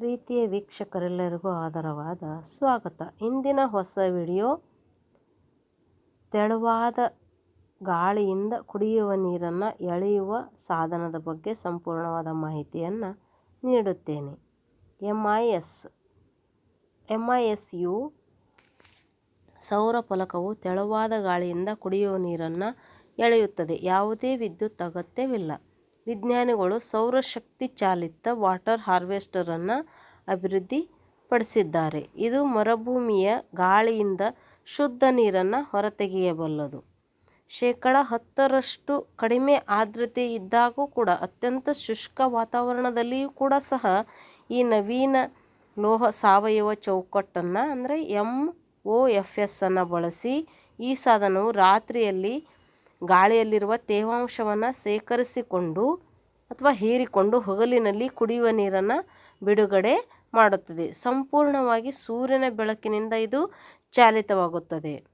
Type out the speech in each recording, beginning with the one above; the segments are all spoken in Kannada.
ಪ್ರೀತಿಯ ವೀಕ್ಷಕರೆಲ್ಲರಿಗೂ ಆದರವಾದ ಸ್ವಾಗತ. ಇಂದಿನ ಹೊಸ ವಿಡಿಯೋ, ತೆಳುವಾದ ಗಾಳಿಯಿಂದ ಕುಡಿಯುವ ನೀರನ್ನು ಎಳೆಯುವ ಸಾಧನದ ಬಗ್ಗೆ ಸಂಪೂರ್ಣವಾದ ಮಾಹಿತಿಯನ್ನು ನೀಡುತ್ತೇನೆ. M I S M I S U ಸೌರ ಫಲಕವು ತೆಳುವಾದ ಗಾಳಿಯಿಂದ ಕುಡಿಯುವ ನೀರನ್ನು ಎಳೆಯುತ್ತದೆ. ಯಾವುದೇ ವಿದ್ಯುತ್ ಅಗತ್ಯವಿಲ್ಲ. ವಿಜ್ಞಾನಿಗಳು ಸೌರಶಕ್ತಿ ಚಾಲಿತ ವಾಟರ್ ಹಾರ್ವೆಸ್ಟರನ್ನು ಅಭಿವೃದ್ಧಿಪಡಿಸಿದ್ದಾರೆ. ಇದು ಮರುಭೂಮಿಯ ಗಾಳಿಯಿಂದ ಶುದ್ಧ ನೀರನ್ನು ಹೊರತೆಗೆಯಬಲ್ಲದು. ಶೇಕಡ ಹತ್ತರಷ್ಟು ಕಡಿಮೆ ಆರ್ದ್ರತೆ ಇದ್ದಾಗೂ ಕೂಡ ಅತ್ಯಂತ ಶುಷ್ಕ ವಾತಾವರಣದಲ್ಲಿಯೂ ಕೂಡ ಸಹ ಈ ನವೀನ ಲೋಹ ಸಾವಯವ ಚೌಕಟ್ಟನ್ನು, ಅಂದರೆ ಎಂ ಒ ಎಫ್ ಎಸ್ ಅನ್ನು ಬಳಸಿ ಈ ಸಾಧನವು ರಾತ್ರಿಯಲ್ಲಿ ಗಾಳಿಯಲ್ಲಿರುವ ತೇವಾಂಶವನ್ನು ಸೇಕರಿಸಿಕೊಂಡು ಅಥವಾ ಹೀರಿಕೊಂಡು ಹಗಲಿನಲ್ಲಿ ಕುಡಿಯುವ ನೀರನ್ನು ಬಿಡುಗಡೆ ಮಾಡುತ್ತದೆ. ಸಂಪೂರ್ಣವಾಗಿ ಸೂರ್ಯನ ಬೆಳಕಿನಿಂದ ಇದು ಚಾಲಿತವಾಗುತ್ತದೆ.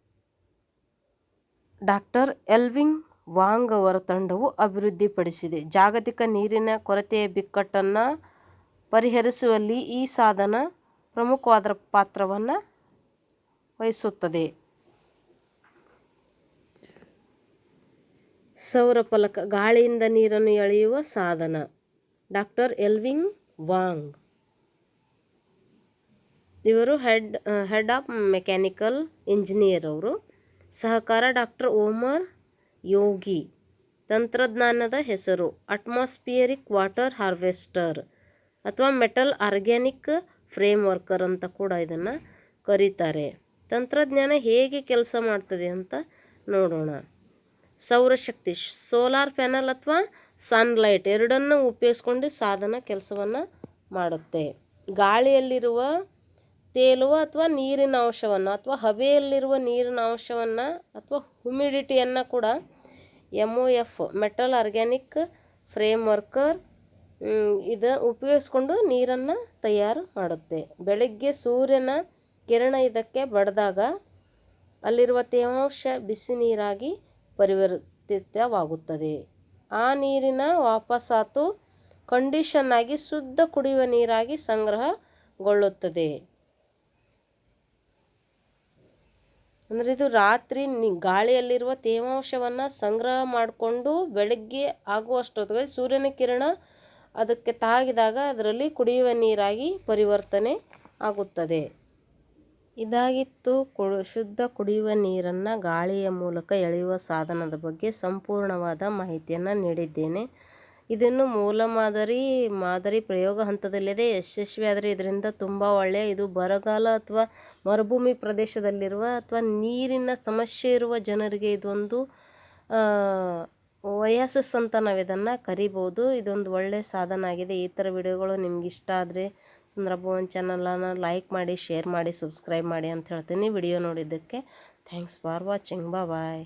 ಡಾಕ್ಟರ್ ಎಲ್ವಿಂಗ್ ವಾಂಗ್ ಅವರ ತಂಡವು ಅಭಿವೃದ್ಧಿಪಡಿಸಿದೆ. ಜಾಗತಿಕ ನೀರಿನ ಕೊರತೆಯ ಬಿಕ್ಕಟ್ಟನ್ನು ಪರಿಹರಿಸುವಲ್ಲಿ ಈ ಸಾಧನ ಪ್ರಮುಖವಾದ ಪಾತ್ರವನ್ನು ವಹಿಸುತ್ತದೆ. ಸೌರ ಫಲಕ ಗಾಳಿಯಿಂದ ನೀರನ್ನು ಎಳೆಯುವ ಸಾಧನ. Doctor Evelyn Wang. ಇವರು head head of mechanical engineer ಅವರು. ಸಹಕಾರ ಡಾಕ್ಟರ್ ಓಮರ್ ಯೋಗಿ. ತಂತ್ರಜ್ಞಾನದ ಹೆಸರು ಅಟ್ಮಾಸ್ಫಿಯರಿಕ್ ವಾಟರ್ ಹಾರ್ವೆಸ್ಟರ್ ಅಥವಾ ಮೆಟಲ್ ಆರ್ಗ್ಯಾನಿಕ್ ಫ್ರೇಮ್ ವರ್ಕರ್ ಅಂತ ಕೂಡ ಇದನ್ನು ಕರೀತಾರೆ. ತಂತ್ರಜ್ಞಾನ ಹೇಗೆ ಕೆಲಸ ಮಾಡ್ತದೆ ಅಂತ ನೋಡೋಣ. ಸೌರಶಕ್ತಿ ಸೋಲಾರ್ ಪ್ಯಾನಲ್ ಅಥವಾ ಸನ್ಲೈಟ್ ಎರಡನ್ನು ಉಪಯೋಗಿಸ್ಕೊಂಡು ಸಾಧನ ಕೆಲಸವನ್ನು ಮಾಡುತ್ತೆ. ಗಾಳಿಯಲ್ಲಿರುವ ತೇಲುವ ಅಥವಾ ನೀರಿನ ಅಂಶವನ್ನು ಅಥವಾ ಹಬೆಯಲ್ಲಿರುವ ನೀರಿನ ಅಂಶವನ್ನು ಅಥವಾ ಹ್ಯುಮಿಡಿಟಿಯನ್ನು ಕೂಡ M O F metal organic frame worker ಇದು ಉಪಯೋಗಿಸ್ಕೊಂಡು ನೀರನ್ನು ತಯಾರು ಮಾಡುತ್ತೆ. ಬೆಳಗ್ಗೆ ಸೂರ್ಯನ ಕಿರಣ ಇದಕ್ಕೆ ಬಡಿದಾಗ ಅಲ್ಲಿರುವ ತೇವಾಂಶ, ಬಿಸಿ ನೀರಾಗಿ ಪರಿವರ್ತಿತವಾಗುತ್ತದೆ. ಆ ನೀರಿನ ವಾಪಸಾತು ಕಂಡೀಷನ್ ಆಗಿ ಶುದ್ಧ ಕುಡಿಯುವ ನೀರಾಗಿ ಸಂಗ್ರಹಗೊಳ್ಳುತ್ತದೆ. ಅಂದರೆ ಇದು ರಾತ್ರಿ ನಿ ಗಾಳಿಯಲ್ಲಿರುವ ತೇವಾಂಶವನ್ನು ಸಂಗ್ರಹ ಮಾಡಿಕೊಂಡು ಬೆಳಗ್ಗೆ ಆಗುವಷ್ಟೊತ್ತಿಗೆ ಸೂರ್ಯನ ಕಿರಣ ಅದಕ್ಕೆ ತಾಗಿದಾಗ ಅದರಲ್ಲಿ ಕುಡಿಯುವ ನೀರಾಗಿ ಪರಿವರ್ತನೆ ಆಗುತ್ತದೆ. ಇದಾಗಿತ್ತು. ಶುದ್ಧ ಕುಡಿಯುವ ನೀರನ್ನು ಗಾಳಿಯ ಮೂಲಕ ಎಳೆಯುವ ಸಾಧನದ ಬಗ್ಗೆ ಸಂಪೂರ್ಣವಾದ ಮಾಹಿತಿಯನ್ನು ನೀಡಿದ್ದೇನೆ. ಇದನ್ನು ಮೂಲಮಾದರಿ ಮಾದರಿ ಮಾದರಿ ಪ್ರಯೋಗ ಹಂತದಲ್ಲಿದೆ. ಯಶಸ್ವಿಯಾದರೆ ಇದರಿಂದ ತುಂಬ ಒಳ್ಳೆಯ. ಇದು ಬರಗಾಲ ಅಥವಾ ಮರುಭೂಮಿ ಪ್ರದೇಶದಲ್ಲಿರುವ ಅಥವಾ ನೀರಿನ ಸಮಸ್ಯೆ ಇರುವ ಜನರಿಗೆ ಇದೊಂದು ವಯಸ್ಸಸ್ ಅಂತ ನಾವು ಇದನ್ನು ಕರಿಬೋದು. ಇದೊಂದು ಒಳ್ಳೆಯ ಸಾಧನ ಆಗಿದೆ. ಈ ಥರ ವಿಡಿಯೋಗಳು ನಿಮ್ಗೆ ಇಷ್ಟ ಆದರೆ ಸುಂದರಭವನ್ ಚಾನಲನ್ನು ಲೈಕ್ ಮಾಡಿ ಶೇರ್ ಮಾಡಿ ಸಬ್ಸ್ಕ್ರೈಬ್ ಮಾಡಿ ಅಂತ ಹೇಳ್ತೀನಿ. ವಿಡಿಯೋ ನೋಡಿದ್ದಕ್ಕೆ ಥ್ಯಾಂಕ್ಸ್ ಫಾರ್ ವಾಚಿಂಗ್ ಬಾಯ್